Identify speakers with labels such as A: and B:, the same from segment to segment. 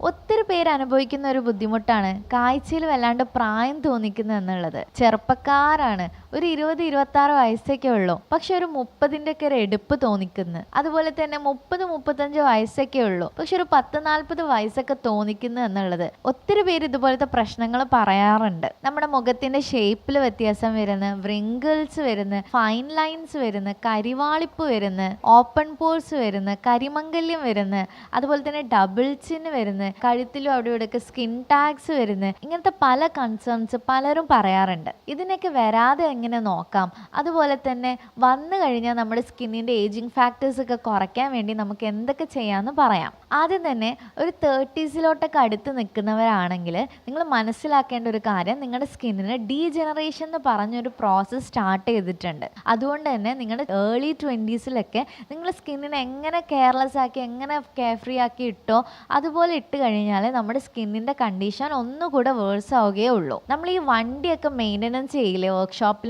A: ഒത്തിരി പേര് അനുഭവിക്കുന്ന ഒരു ബുദ്ധിമുട്ടാണ്. കാഴ്ചയിൽ വല്ലാണ്ട് പ്രായം തോന്നിക്കുന്നത് എന്നുള്ളത്. ചെറുപ്പക്കാരാണ്. ഒരു ഇരുപത് ഇരുപത്തി ആറ് വയസ്സൊക്കെ ഉള്ളൂ. പക്ഷെ ഒരു മുപ്പതിന്റെ ഒക്കെ ഒരു എടുപ്പ് തോന്നിക്കുന്നു. അതുപോലെ തന്നെ മുപ്പത് മുപ്പത്തഞ്ച് വയസ്സൊക്കെ ഉള്ളൂ. പക്ഷെ ഒരു പത്ത് നാൽപ്പത് വയസ്സൊക്കെ തോന്നിക്കുന്നു എന്നുള്ളത് ഒത്തിരി പേര് ഇതുപോലത്തെ പ്രശ്നങ്ങൾ പറയാറുണ്ട്. നമ്മുടെ മുഖത്തിന്റെ ഷേപ്പിൽ വ്യത്യാസം വരുന്ന വ്രിങ്കിൾസ് വരുന്ന ഫൈൻ ലൈൻസ് വരുന്ന കരിവാളിപ്പ് വരുന്ന ഓപ്പൺ പോൾസ് വരുന്ന കരിമംഗല്യം വരുന്ന അതുപോലെ തന്നെ ഡബിൾ ചിൻ വരുന്ന കഴുത്തിലും അവിടെ ഇവിടെയൊക്കെ സ്കിൻ ടാഗ്സ് വരുന്ന ഇങ്ങനത്തെ പല കൺസേൺസ് പലരും പറയാറുണ്ട്. ഇതിനൊക്കെ വരാതെ എങ്ങനെ നോക്കാം? അതുപോലെ തന്നെ വന്നു കഴിഞ്ഞാൽ നമ്മുടെ സ്കിന്നിന്റെ ഏജിങ് ഫാക്ടേഴ്സ് ഒക്കെ കുറയ്ക്കാൻ വേണ്ടി നമുക്ക് എന്തൊക്കെ ചെയ്യാമെന്ന് പറയാം. ആദ്യം തന്നെ ഒരു തേർട്ടീസിലോട്ടൊക്കെ അടുത്ത് നിൽക്കുന്നവരാണെങ്കിൽ നിങ്ങൾ മനസ്സിലാക്കേണ്ട ഒരു കാര്യം നിങ്ങളുടെ സ്കിന്നിന് ഡീജനറേഷൻ എന്ന് പറഞ്ഞൊരു പ്രോസസ്സ് സ്റ്റാർട്ട് ചെയ്തിട്ടുണ്ട്. അതുകൊണ്ട് തന്നെ നിങ്ങളുടെ ഏർലി ട്വന്റീസിലൊക്കെ നിങ്ങൾ സ്കിന്നിനെ എങ്ങനെ കെയർലെസ് ആക്കി എങ്ങനെ കെയർ ഫ്രീ ആക്കി ഇട്ടോ അതുപോലെ ഇട്ട് കഴിഞ്ഞാൽ നമ്മുടെ സ്കിന്നിന്റെ കണ്ടീഷൻ ഒന്നുകൂടെ വേഴ്സ് ആവുകയേ ഉള്ളൂ. നമ്മൾ ഈ വണ്ടിയൊക്കെ മെയിന്റനൻസ് ചെയ്യില്ലേ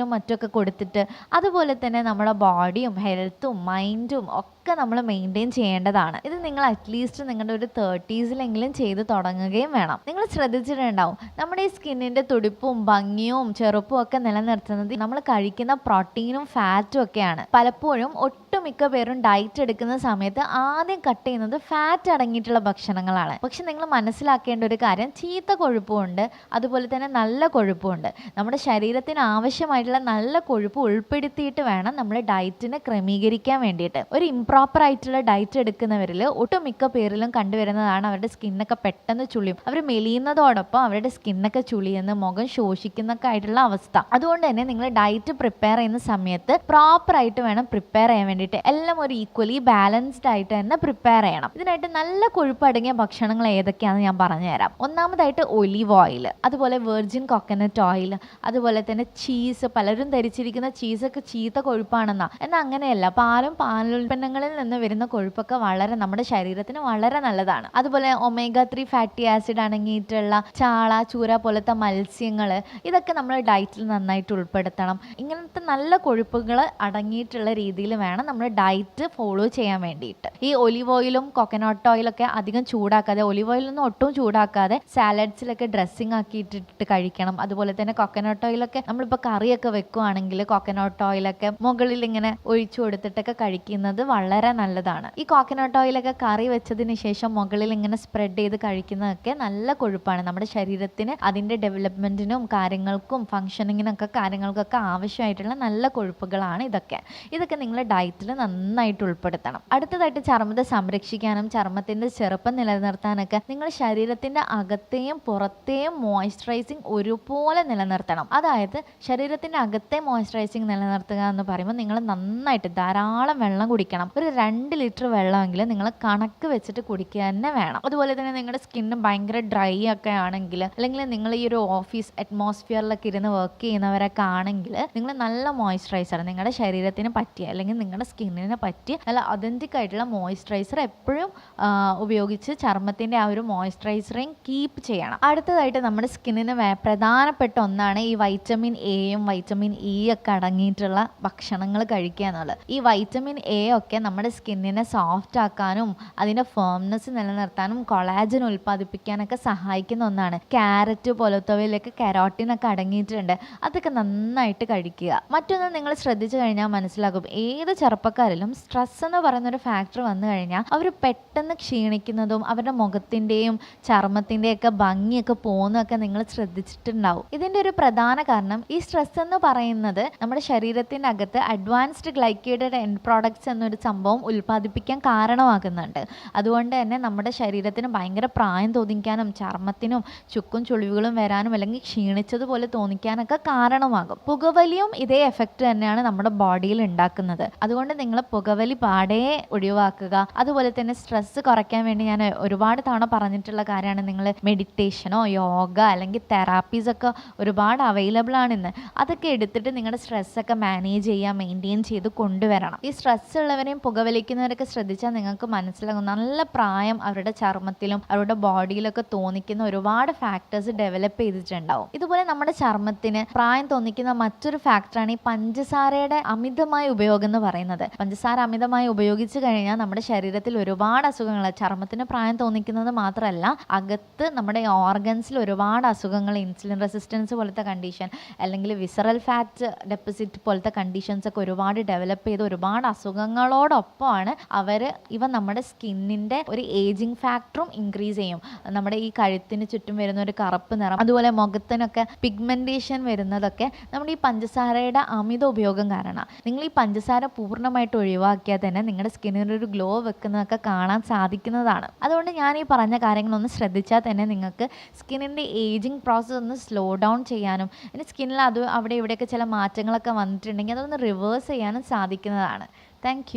A: വർക്ക്ഷോപ്പിലും മറ്റൊക്കെ കൊടുത്തിട്ട് അതുപോലെ തന്നെ നമ്മുടെ ബോഡിയും ഹെൽത്തും മൈൻഡും ഒക്കെ നമ്മൾ മെയിന്റെയിൻ ചെയ്യേണ്ടതാണ്. ഇത് നിങ്ങൾ അറ്റ്ലീസ്റ്റ് നിങ്ങളുടെ ഒരു തേർട്ടീസിലെങ്കിലും ചെയ്ത് തുടങ്ങുകയും വേണം. നിങ്ങൾ ശ്രദ്ധിച്ചിട്ടുണ്ടാവും. നമ്മുടെ ഈ സ്കിന്നിന്റെ തുടിപ്പും ഭംഗിയും ചെറുപ്പും ഒക്കെ നിലനിർത്തുന്നത് നമ്മൾ കഴിക്കുന്ന പ്രോട്ടീനും ഫാറ്റും ഒക്കെയാണ്. പലപ്പോഴും ഒട്ടുമിക്ക പേരും ഡയറ്റ് എടുക്കുന്ന സമയത്ത് ആദ്യം കട്ട് ചെയ്യുന്നത് ഫാറ്റ് അടങ്ങിയിട്ടുള്ള ഭക്ഷണങ്ങളാണ്. പക്ഷെ നിങ്ങൾ മനസ്സിലാക്കേണ്ട ഒരു കാര്യം ചീത്ത കൊഴുപ്പുമുണ്ട് അതുപോലെ തന്നെ നല്ല കൊഴുപ്പുമുണ്ട്. നമ്മുടെ ശരീരത്തിന് ആവശ്യമായിട്ടുള്ള നല്ല കൊഴുപ്പ് ഉൾപ്പെടുത്തിയിട്ട് വേണം നമ്മൾ ഡയറ്റിനെ ക്രമീകരിക്കാൻ വേണ്ടിയിട്ട്. ഒരു ഇംപ്രോപ്പർ ആയിട്ടുള്ള ഡയറ്റ് എടുക്കുന്നവരിൽ ഒട്ടുമിക്ക പേരിലും കണ്ടുവരുന്നതാണ് അവരുടെ സ്കിന്നൊക്കെ പെട്ടെന്ന് ചുളിയും. അവർ മെലിയുന്നതോടൊപ്പം അവരുടെ സ്കിന്നൊക്കെ ചുളിയെന്ന് മുഖം ശോഷിക്കുന്നൊക്കെ ആയിട്ടുള്ള അവസ്ഥ. അതുകൊണ്ട് തന്നെ നിങ്ങൾ ഡയറ്റ് പ്രിപ്പയർ ചെയ്യുന്ന സമയത്ത് പ്രോപ്പർ ആയിട്ട് വേണം പ്രിപ്പയർ ചെയ്യാൻ വേണ്ടിയിട്ട്. എല്ലാം ഒരു ഈക്വലി ബാലൻസ്ഡ് ആയിട്ട് തന്നെ പ്രിപ്പയർ ചെയ്യണം. ഇതിനായിട്ട് നല്ല കൊഴുപ്പ് അടങ്ങിയ ഭക്ഷണങ്ങൾ ഏതൊക്കെയാണെന്ന് ഞാൻ പറഞ്ഞുതരാം. ഒന്നാമതായിട്ട് ഒലിവ് ഓയിൽ അതുപോലെ വെർജിൻ കൊക്കനട്ട് ഓയിൽ അതുപോലെ തന്നെ ചീസ് പലരും ധരിച്ചിരിക്കുന്ന ചീസൊക്കെ ചീത്ത കൊഴുപ്പാണെന്നാ. എന്നാൽ അങ്ങനെയല്ല. പാലും പാലുൽപ്പന്നങ്ങളിൽ നിന്ന് വരുന്ന കൊഴുപ്പൊക്കെ വളരെ നമ്മുടെ ശരീരത്തിന് വളരെ നല്ലതാണ്. അതുപോലെ ഒമേഗ ത്രീ ഫാറ്റി ആസിഡ് അടങ്ങിയിട്ടുള്ള ചാള ചൂര പോലത്തെ മത്സ്യങ്ങൾ ഇതൊക്കെ നമ്മൾ ഡയറ്റിൽ നന്നായിട്ട് ഉൾപ്പെടുത്തണം. ഇങ്ങനത്തെ നല്ല കൊഴുപ്പുകൾ അടങ്ങിയിട്ടുള്ള രീതിയിൽ വേണം നമ്മൾ ഡയറ്റ് ഫോളോ ചെയ്യാൻ വേണ്ടിയിട്ട്. ഈ ഒലിവ് ഓയിലും കൊക്കനട്ട് ഓയിലൊക്കെ അധികം ചൂടാക്കാതെ ഒലിവ് ഓയിലൊന്നും ഒട്ടും ചൂടാക്കാതെ സാലഡ്സിലൊക്കെ ഡ്രസ്സിങ് ആക്കിയിട്ടിട്ട് കഴിക്കണം. അതുപോലെ തന്നെ കൊക്കനട്ട് ഓയിലൊക്കെ നമ്മളിപ്പോൾ കറിയൊക്കെ വെക്കുവാണെങ്കിൽ കൊക്കനട്ട് ഓയിലൊക്കെ മുകളിൽ ഇങ്ങനെ ഒഴിച്ചു കൊടുത്തിട്ടൊക്കെ കഴിക്കുന്നത് വളരെ നല്ലതാണ്. ഈ കോക്കനട്ട് ഓയിലൊക്കെ കറി വെച്ചതിന് ശേഷം മുകളിൽ ഇങ്ങനെ സ്പ്രെഡ് ചെയ്ത് കഴിക്കുന്നതൊക്കെ നല്ല കൊഴുപ്പാണ്. നമ്മുടെ ശരീരത്തിന് അതിന്റെ ഡെവലപ്മെന്റിനും കാര്യങ്ങൾക്കും ഫങ്ഷനിങ്ങിനൊക്കെ കാര്യങ്ങൾക്കൊക്കെ ആവശ്യമായിട്ടുള്ള നല്ല കൊഴുപ്പുകളാണ് ഇതൊക്കെ. ഇതൊക്കെ നിങ്ങൾ ഡയറ്റിൽ നന്നായിട്ട് ഉൾപ്പെടുത്തണം. അടുത്തതായിട്ട് ചർമ്മത്തെ സംരക്ഷിക്കാനും ചർമ്മത്തിന്റെ ചെറുപ്പം നിലനിർത്താനൊക്കെ നിങ്ങൾ ശരീരത്തിന്റെ അകത്തെയും പുറത്തെയും മോയ്സ്ചറൈസിങ് ഒരുപോലെ നിലനിർത്തണം. അതായത് ശരീരത്തിന്റെ അകത്തെ മോയ്സ്ചറൈസിങ് നിലനിർത്തുക എന്ന് പറയുമ്പോൾ നിങ്ങൾ നന്നായിട്ട് ധാരാളം വെള്ളം കുടിക്കണം. ഒരു രണ്ട് ലിറ്റർ വെള്ളമെങ്കിലും നിങ്ങൾ കണക്ക് വെച്ചിട്ട് കുടിക്കുക തന്നെ വേണം. അതുപോലെ തന്നെ നിങ്ങളുടെ സ്കിന്ന് ഭയങ്കര ഡ്രൈ ഒക്കെ ആണെങ്കിൽ അല്ലെങ്കിൽ നിങ്ങൾ ഈ ഒരു ഓഫീസ് അറ്റ്മോസ്ഫിയറിലൊക്കെ ഇരുന്ന് വർക്ക് ചെയ്യുന്നവരൊക്കെ ആണെങ്കിൽ നിങ്ങൾ നല്ല മോയ്സ്ചറൈസർ നിങ്ങളുടെ ശരീരത്തിന് പറ്റിയ അല്ലെങ്കിൽ നിങ്ങളുടെ സ്കിന്നിന് പറ്റിയ നല്ല ഒതന്റിക് ആയിട്ടുള്ള മോയ്സ്ചറൈസർ എപ്പോഴും ഉപയോഗിച്ച് ചർമ്മത്തിന്റെ ആ ഒരു മോയ്സ്ചറൈസറിങ് കീപ്പ് ചെയ്യണം. അടുത്തതായിട്ട് നമ്മുടെ സ്കിന്നിന് പ്രധാനപ്പെട്ട ഒന്നാണ് ഈ വൈറ്റമിൻ എയും വൈറ്റമിൻ ഇ ഒക്കെ അടങ്ങിയിട്ടുള്ള ഭക്ഷണങ്ങൾ കഴിക്കുക എന്നുള്ളത്. ഈ വൈറ്റമിൻ എ ഒക്കെ നമ്മുടെ സ്കിന്നിനെ സോഫ്റ്റ് ആക്കാനും അതിന്റെ ഫേംനെസ് നിലനിർത്താനും കൊളാജൻ ഉൽപ്പാദിപ്പിക്കാനൊക്കെ സഹായിക്കുന്ന ഒന്നാണ്. ക്യാരറ്റ് പോലത്തവയിലൊക്കെ കരോട്ടീനൊക്കെ അടങ്ങിയിട്ടുണ്ട്. അതൊക്കെ നന്നായിട്ട് കഴിക്കുക. മറ്റൊന്ന് നിങ്ങൾ ശ്രദ്ധിച്ചു കഴിഞ്ഞാൽ മനസ്സിലാകും. ഏത് ചെറുപ്പക്കാരിലും സ്ട്രെസ് എന്ന് പറയുന്ന ഒരു ഫാക്ടർ വന്നു കഴിഞ്ഞാൽ അവർ പെട്ടെന്ന് ക്ഷീണിക്കുന്നതും അവരുടെ മുഖത്തിന്റെയും ചർമ്മത്തിന്റെയും ഒക്കെ ഭംഗിയൊക്കെ പോകുന്നതൊക്കെ നിങ്ങൾ ശ്രദ്ധിച്ചിട്ടുണ്ടാവും. ഇതിന്റെ ഒരു പ്രധാന കാരണം ഈ സ്ട്രെസ് എന്ന് പറയുന്നത് നമ്മുടെ ശരീരത്തിന്റെ അകത്ത് അഡ്വാൻസ്ഡ് ഗ്ലൈക്കേറ്റഡ് എൻഡ് പ്രോഡക്ട്സ് എന്നൊരു ഉൽപ്പാദിപ്പിക്കാൻ കാരണമാകുന്നുണ്ട്. അതുകൊണ്ട് തന്നെ നമ്മുടെ ശരീരത്തിന് ഭയങ്കര പ്രായം തോന്നിക്കാനും ചർമ്മത്തിനും ചുക്കും ചുളിവുകളും വരാനും അല്ലെങ്കിൽ ക്ഷീണിച്ചതുപോലെ തോന്നിക്കാനൊക്കെ കാരണമാകും. പുകവലിയും ഇതേ എഫക്റ്റ് തന്നെയാണ് നമ്മുടെ ബോഡിയിൽ ഉണ്ടാക്കുന്നത്. അതുകൊണ്ട് നിങ്ങൾ പുകവലി പാടേ ഒഴിവാക്കുക. അതുപോലെ തന്നെ സ്ട്രെസ്സ് കുറയ്ക്കാൻ വേണ്ടി ഞാൻ ഒരുപാട് തവണ പറഞ്ഞിട്ടുള്ള കാര്യമാണ്. നിങ്ങൾ മെഡിറ്റേഷനോ യോഗ അല്ലെങ്കിൽ തെറാപ്പീസ് ഒക്കെ ഒരുപാട് അവൈലബിൾ ആണ് ഇന്ന്. അതൊക്കെ എടുത്തിട്ട് നിങ്ങളുടെ സ്ട്രെസ്സൊക്കെ മാനേജ് ചെയ്യുക മെയിന്റെയിൻ ചെയ്ത് കൊണ്ടുവരണം. ഈ സ്ട്രെസ് ഉള്ളവരെയും പുകവലിക്കുന്നവരൊക്കെ ശ്രദ്ധിച്ചാൽ നിങ്ങൾക്ക് മനസ്സിലാകും. നല്ല പ്രായം അവരുടെ ചർമ്മത്തിലും അവരുടെ ബോഡിയിലൊക്കെ തോന്നിക്കുന്ന ഒരുപാട് ഫാക്ടേഴ്സ് ഡെവലപ്പ് ചെയ്തിട്ടുണ്ടാവും. ഇതുപോലെ നമ്മുടെ ചർമ്മത്തിന് പ്രായം തോന്നിക്കുന്ന മറ്റൊരു ഫാക്ടറാണ് ഈ പഞ്ചസാരയുടെ അമിതമായ ഉപയോഗം എന്ന് പറയുന്നത്. പഞ്ചസാര അമിതമായി ഉപയോഗിച്ചു കഴിഞ്ഞാൽ നമ്മുടെ ശരീരത്തിൽ ഒരുപാട് അസുഖങ്ങൾ ചർമ്മത്തിന് പ്രായം തോന്നിക്കുന്നത് മാത്രമല്ല അകത്ത് നമ്മുടെ ഓർഗൻസിൽ ഒരുപാട് അസുഖങ്ങൾ ഇൻസുലിൻ റെസിസ്റ്റൻസ് പോലത്തെ കണ്ടീഷൻ അല്ലെങ്കിൽ വിസറൽ ഫാറ്റ് ഡെപ്പോസിറ്റ് പോലത്തെ കണ്ടീഷൻസ് ഒക്കെ ഒരുപാട് ഡെവലപ്പ് ചെയ്ത് ഒരുപാട് അസുഖങ്ങളോടൊപ്പമാണ് അവർ ഇവ നമ്മുടെ സ്കിന്നിന്റെ ഒരു ഏജിങ് ഫാക്ടറും ഇൻക്രീസ് ചെയ്യും. നമ്മുടെ ഈ കഴുത്തിന് ചുറ്റും വരുന്ന ഒരു കറുപ്പ് നിറം അതുപോലെ മുഖത്തിനൊക്കെ പിഗ്മെന്റേഷൻ വരുന്നതൊക്കെ നമ്മുടെ ഈ പഞ്ചസാരയുടെ അമിത ഉപയോഗം കാരണമാണ് നിങ്ങൾ ഈ പഞ്ചസാര പൂർണമായിട്ട് ഒഴിവാക്കിയാൽ തന്നെ നിങ്ങളുടെ സ്കിന്നിന് ഒരു ഗ്ലോ വെക്കുന്നതൊക്കെ കാണാൻ സാധിക്കുന്നതാണ്. അതുകൊണ്ട് ഞാൻ ഈ പറഞ്ഞ കാര്യങ്ങളൊന്ന് ശ്രദ്ധിച്ചാൽ തന്നെ നിങ്ങൾക്ക് സ്കിന്നിന്റെ ഏജിങ് പ്രോസസ്സ് ഒന്ന് സ്ലോ ഡൗൺ ചെയ്യാനും പിന്നെ സ്കിന്നിൽ അത് അവിടെ ഇവിടെയൊക്കെ ചില മാറ്റങ്ങളൊക്കെ വന്നിട്ടുണ്ടെങ്കിൽ അതൊന്ന് റിവേഴ്സ് ചെയ്യാനും സാധിക്കുന്നതാണ്. താങ്ക്